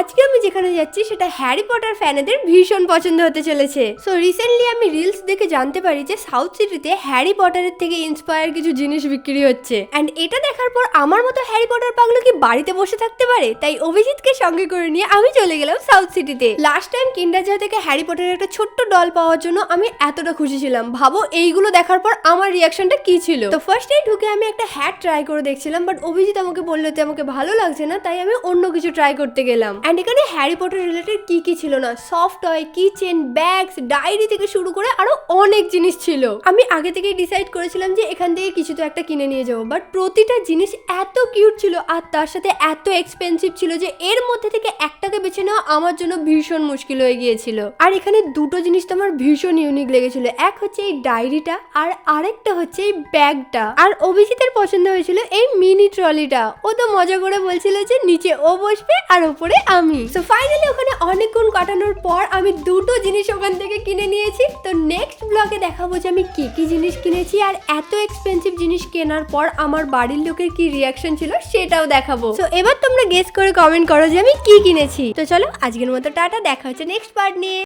আজকে আমি যেখানে যাচ্ছি সেটা হ্যারি পটার ফ্যানেদের ভীষণ পছন্দ হতে চলেছে। সো রিসেন্টলি আমি রিলস দেখে জানতে পারি যে সাউথ সিটিতে হ্যারি পটারের থেকে ইন্সপায়ার কিছু জিনিস বিক্রি হচ্ছে। অ্যান্ড এটা দেখার পর আমার মতো হ্যারি পটার পাগলো কি বাড়িতে বসে থাকতে পারে? তাই অভিজিৎকে সঙ্গে করে নিয়ে আমি চলে গেলাম সাউথ সিটিতে লাস্ট টাইম কিন্ডার জয় থেকে হ্যারি পটারের একটা ছোট্ট ডল পাওয়ার জন্য আমি এতটা খুশি ছিলাম। ভাবো, এইগুলো দেখার পর আমার রিয়াকশনটা কি ছিল? তো ফার্স্ট ফার্স্টেই ঢুকে আমি একটা হ্যাট ট্রাই করে দেখছিলাম বাট অভিজিৎ আমাকে বলল যে আমাকে ভালো লাগছে না, তাই আমি অন্য কিছু ট্রাই করতে গেলাম। অ্যান্ড এখানে হ্যারি পটার রিলেটেড কি কি ছিল না? Soft toy kitchen bags diary থেকে শুরু করে আরও অনেক জিনিস ছিল। আমি আগে থেকেই ডিসাইড করেছিলাম যে এখান থেকে কিছু তো একটা কিনে নিয়ে যাব। বাট প্রতিটা জিনিস এত কিউট ছিল আর তার সাথে এত এক্সপেন্সিভ ছিল যে এর মধ্যে থেকে একটাকে বেছে নেওয়া আমার জন্য ভীষণ মুশকিল হয়ে গিয়েছিল। আর এখানে দুটো জিনিস তো আমার ভীষণ ইউনিক লেগেছিল। এক হচ্ছে এই ডায়েরিটা আর আরেকটা হচ্ছে এই ব্যাগটা আর অভিজিতের পছন্দ হয়েছিল এই মিনি ট্রলিটা ও তো মজা করে বলছিল যে নিচে ও বসবে আর ওপরে আমি। তো ফাইনালি ওখানে অনেকক্ষণ কাটানোর পর আমি দুটো জিনিস ওখান থেকে কিনে নিয়েছি। তো নেক্সট ব্লগে দেখাবো যে আমি কি কি জিনিস কিনেছি আর এত এক্সপেন্সিভ জিনিস কেনার পর আমার বাড়ির লোকের কি রিয়াকশন ছিল সেটাও দেখাবো। তো এবার তোমরা গেস করে কমেন্ট করো যে আমি কি কিনেছি। তো, চলো, আজকের মতো টাটা, দেখা হচ্ছে নেক্সট পার্ট নিয়ে।